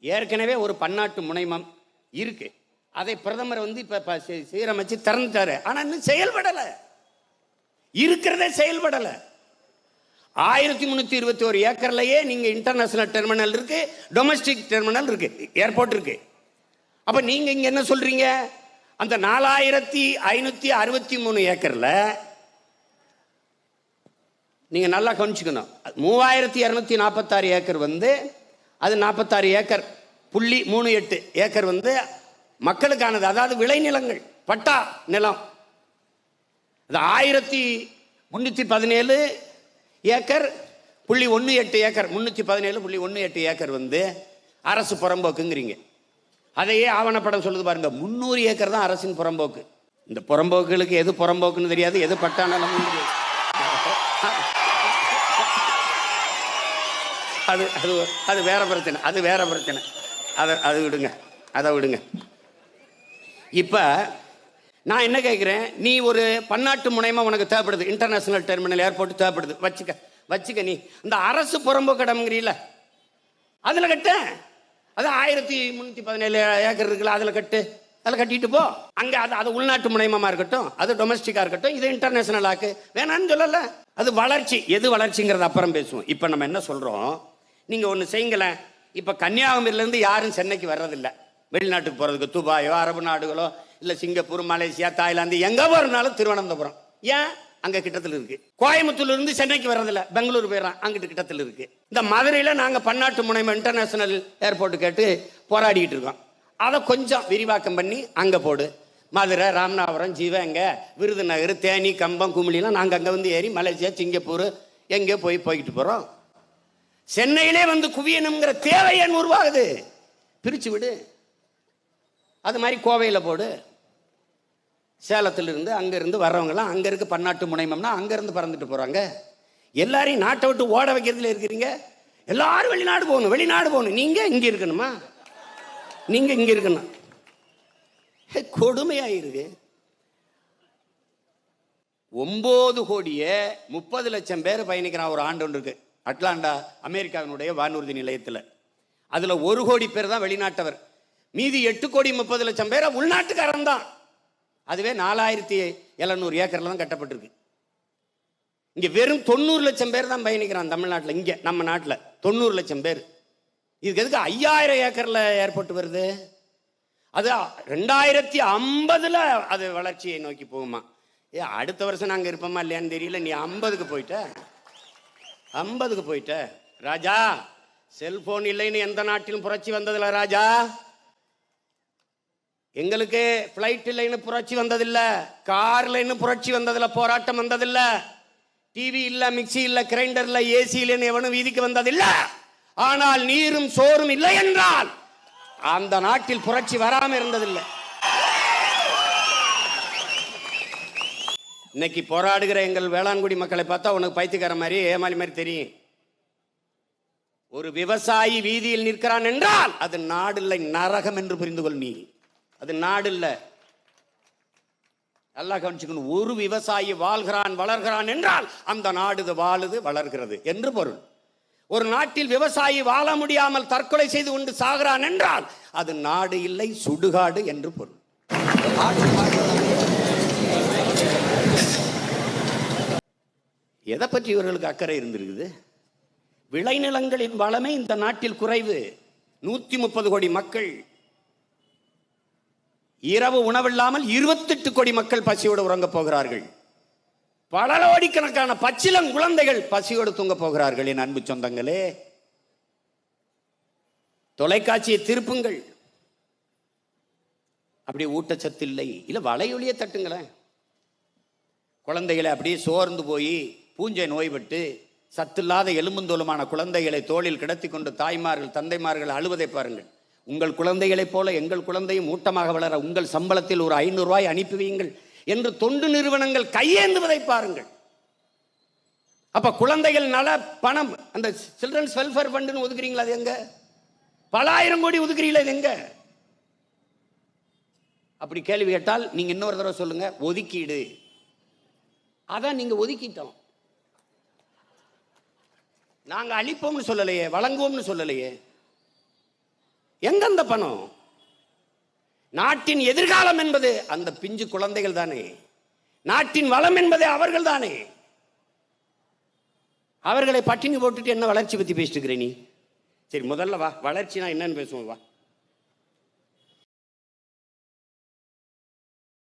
ஏற்கனவே ஒரு பன்னாட்டு முனைமம் இருக்கு. அதை பிரதமர் வந்து இப்ப சீரமைச்சு திறந்துட்டாரு. ஆனா இன்னும் செயல்படலை. இருக்கிறதே செயல்படலை. ஆயிரத்தி முந்நூற்றி இருபத்தி ஒரு ஏக்கர்லையே நீங்கள் இன்டர்நேஷனல் டெர்மினல் இருக்கு டொமஸ்டிக் டெர்மினல் இருக்கு ஏர்போர்ட் இருக்கு. அப்போ நீங்கள் இங்கே என்ன சொல்றீங்க? அந்த நாலாயிரத்தி ஐநூற்றி அறுபத்தி மூணு ஏக்கரில் நீங்கள் நல்லா கவனிச்சுக்கணும். மூவாயிரத்தி இரநூத்தி நாற்பத்தாறு ஏக்கர் வந்து அது நாற்பத்தாறு ஏக்கர். புள்ளி மூணு எட்டு ஏக்கர் வந்து மக்களுக்கானது. அதாவது விளைநிலங்கள். பட்டா நிலம். அது ஆயிரத்தி முந்நூற்றி பதினேழு ஏக்கர் புள்ளி ஒன்று எட்டு ஏக்கர். முந்நூற்றி பதினேழு புள்ளி ஒன்று எட்டு ஏக்கர் வந்து அரசு புறம்போக்குங்கிறீங்க. அதையே ஆவணப்படம் சொல்லுது பாருங்க. முந்நூறு ஏக்கர் தான் அரசின் புறம்போக்கு. இந்த புறம்போக்குகளுக்கு எது புறம்போக்குன்னு தெரியாது எது பட்டா நிலம்னு தெரியாது. அது அது அது வேற பிரச்சனை அது வேற பிரச்சனை. அதை அது விடுங்க அதை விடுங்க. இப்போ நான் என்ன கேட்குறேன் நீ ஒரு பன்னாட்டு முனையமாக உனக்கு தேவைப்படுது. இன்டர்நேஷ்னல் டெர்மினல் ஏர்போர்ட் தேவைப்படுது. வச்சுக்க வச்சுக்க நீ. இந்த அரசு புறம்பு கடம்ங்கிறீல அதில் கட்டு. அது ஆயிரத்தி முந்நூற்றி பதினேழு ஏக்கர் இருக்குல்ல அதில் கட்டு. அதில் கட்டிட்டு போ. அங்கே அது அது உள்நாட்டு முனையமாக இருக்கட்டும் அது டொமஸ்டிக்காக இருக்கட்டும் இது இன்டர்நேஷனல் ஆக்கு. வேணான்னு சொல்லலை. அது வளர்ச்சி. எது வளர்ச்சிங்கிறது அப்புறம் பேசுவோம். இப்போ நம்ம என்ன சொல்கிறோம் நீங்கள் ஒன்று செய்யுங்களேன். இப்போ கன்னியாகுமரியிலேருந்து யாரும் சென்னைக்கு வர்றதில்ல. வெளிநாட்டுக்கு போகிறதுக்கு துபாயோ அரபு நாடுகளோ இல்லை சிங்கப்பூர் மலேசியா தாய்லாந்து எங்கே போகிறனாலும் திருவனந்தபுரம். ஏன்? அங்கே கிட்டத்தில் இருக்குது கோயம்புத்தூர்லேருந்து சென்னைக்கு வர்றதில்ல. பெங்களூர் போயிடறான். அங்கிட்டு கிட்டத்தில் இருக்குது இந்த மதுரையில் நாங்கள் பன்னாட்டு முனையம் இன்டர்நேஷனல் ஏர்போர்ட்டு கேட்டு போராடிக்கிட்டு இருக்கோம். அதை கொஞ்சம் விரிவாக்கம் பண்ணி அங்கே போடு. மதுரை ராமநாதபுரம் ஜீவங்க விருதுநகர் தேனி கம்பம் குமிழிலாம் நாங்கள் அங்கே வந்து ஏறி மலேசியா சிங்கப்பூர் எங்கேயோ போய் போய்கிட்டு போகிறோம் சென்னையிலே வந்து குவியணுங்கிற தேவை ஏன் உருவாகுது? பிரிச்சு விடு. அது மாதிரி கோவையில் போடு. சேலத்திலிருந்து அங்கேருந்து வர்றவங்கலாம் அங்கே இருக்க பன்னாட்டு முனைமம்னா அங்கேருந்து பறந்துட்டு போகிறாங்க எல்லாரையும் நாட்டை விட்டு ஓட வைக்கிறதுல இருக்கிறீங்க. எல்லாரும் வெளிநாடு போகணும் வெளிநாடு போகணும். நீங்கள் இங்கே இருக்கணுமா? நீங்கள் இங்கே இருக்கணும். கொடுமையாக கொடுமையாயிருக்கு. ஒம்பது கோடியே முப்பது லட்சம் பேர் பயணிக்கிறான் ஒரு ஆண்டு ஒன்று இருக்கு அட்லாண்டா அமெரிக்காவினுடைய வானூர்தி நிலையத்தில். அதில் ஒரு கோடி பேர் தான் வெளிநாட்டவர். மீதி எட்டு கோடி முப்பது லட்சம் பேரை உள்நாட்டுக்காரன் தான். அதுவே நாலாயிரத்தி எழுநூறு ஏக்கரில் தான் கட்டப்பட்டிருக்கு. இங்கே வெறும் தொண்ணூறு லட்சம் பேர் தான் பயணிக்கிறான் தமிழ்நாட்டில் இங்கே நம்ம நாட்டில். தொண்ணூறு லட்சம் பேர். இதுக்கு எதுக்கு ஐயாயிரம் ஏக்கரில் ஏற்பட்டு வருது? அது ரெண்டாயிரத்தி ஐம்பதில் அது வளர்ச்சியை நோக்கி போகுமா? ஏ அடுத்த வருஷம் நாங்கள் இருப்போமா இல்லையான்னு தெரியல நீ ஐம்பதுக்கு போயிட்ட. ஐம்பதுக்கு போயிட்ட. ராஜா செல்போன் இல்லைன்னு எந்த நாட்டிலும் புரட்சி வந்ததில்ல ராஜா. எங்களுக்கு ஃப்ளைட் இல்லைன்னு புரட்சி வந்ததில்ல. கார் இல்லைன்னு புரட்சி வந்ததில்ல. போராட்டம் வந்ததில்ல. டிவி இல்லை மிக்சி இல்லை கிரைண்டர் இல்லை ஏசி இல்லைன்னு எவனும் வீதிக்கு வந்ததில்ல. ஆனால் நீரும் சோறும் இல்லை என்றால் அந்த நாட்டில் புரட்சி வராமல் இருந்ததில்லை. இன்னைக்கு போராடுகிற எங்கள் வேளாண்குடி மக்களை பார்த்தா உனக்கு பைத்தியக்கார மாதிரி ஏமாளி மாதிரி தெரியும். ஒரு விவசாயி வீதியில் நிற்கிறான் என்றால் அது நாடு இல்லை நரகம் என்று புரிந்து கொள் நீ. அது நாடு இல்லை நல்லா கவனிச்சுக்கணும். ஒரு விவசாயி வாழ்கிறான் வளர்கிறான் என்றால் அந்த நாடு இது வாழுது வளர்கிறது என்று பொருள். ஒரு நாட்டில் விவசாயி வாழ முடியாமல் தற்கொலை செய்து கொண்டு சாகிறான் என்றால் அது நாடு இல்லை சுடுகாடு என்று பொருள். எதை பற்றி இவர்களுக்கு அக்கறை இருந்திருக்குது? விளைநிலங்களின் வளமே இந்த நாட்டில் குறைவு. நூற்றி முப்பது கோடி மக்கள் இரவு உணவில்லாமல் இருபத்தெட்டு கோடி மக்கள் பசியோடு உறங்கப் போகிறார்கள். பல கோடிக்கணக்கான பச்சிலம் குழந்தைகள் பசியோடு தூங்க போகிறார்கள் என் அன்பு சொந்தங்களே. தொலைக்காட்சியை திருப்புங்கள். அப்படி ஊட்டச்சத்து இல்லை. இல்லை வலையொலியை தட்டுங்களேன். குழந்தைகளை அப்படியே சோர்ந்து போய் பூஞ்சை நோய்பட்டு சத்தில்லாத எலும்புந்தோலுமான குழந்தைகளை தோளில் கிடத்தி கொண்டு தாய்மார்கள் தந்தைமார்கள் அழுவதை பாருங்கள். உங்கள் குழந்தைகளைப் போல எங்கள் குழந்தையும் ஊட்டமாக வளர உங்கள் சம்பளத்தில் ஒரு ஐநூறுவாய் அனுப்பி வையுங்கள் என்று தொண்டு நிறுவனங்கள் கையேந்துவதை பாருங்கள். அப்ப குழந்தைகள் நல பணம் அந்த சில்ட்ரன்ஸ் வெல்ஃபேர் ஃபண்டுன்னு ஒதுக்குறீங்களா அது எங்க? பல ஆயிரம் கோடி ஒதுக்குறீங்களா இது எங்க? அப்படி கேள்வி கேட்டால் நீங்க இன்னொரு தடவை சொல்லுங்க ஒதுக்கீடு. அதான் நீங்க ஒதுக்கிட்டோம். நாங்க அழிப்போம்னு சொல்லலையே வழங்குவோம்னு சொல்லலையே. எங்க அந்த பணம்? நாட்டின் எதிர்காலம் என்பது அந்த பிஞ்சு குழந்தைகள் தானே. நாட்டின் வளம் என்பதே அவர்கள் தானே. அவர்களை பட்டினி போட்டுட்டு என்ன வளர்ச்சி பத்தி பேசிட்டு இருக்கிற நீ? சரி முதல்ல வா வளர்ச்சினா என்னன்னு பேசுவோம் வா.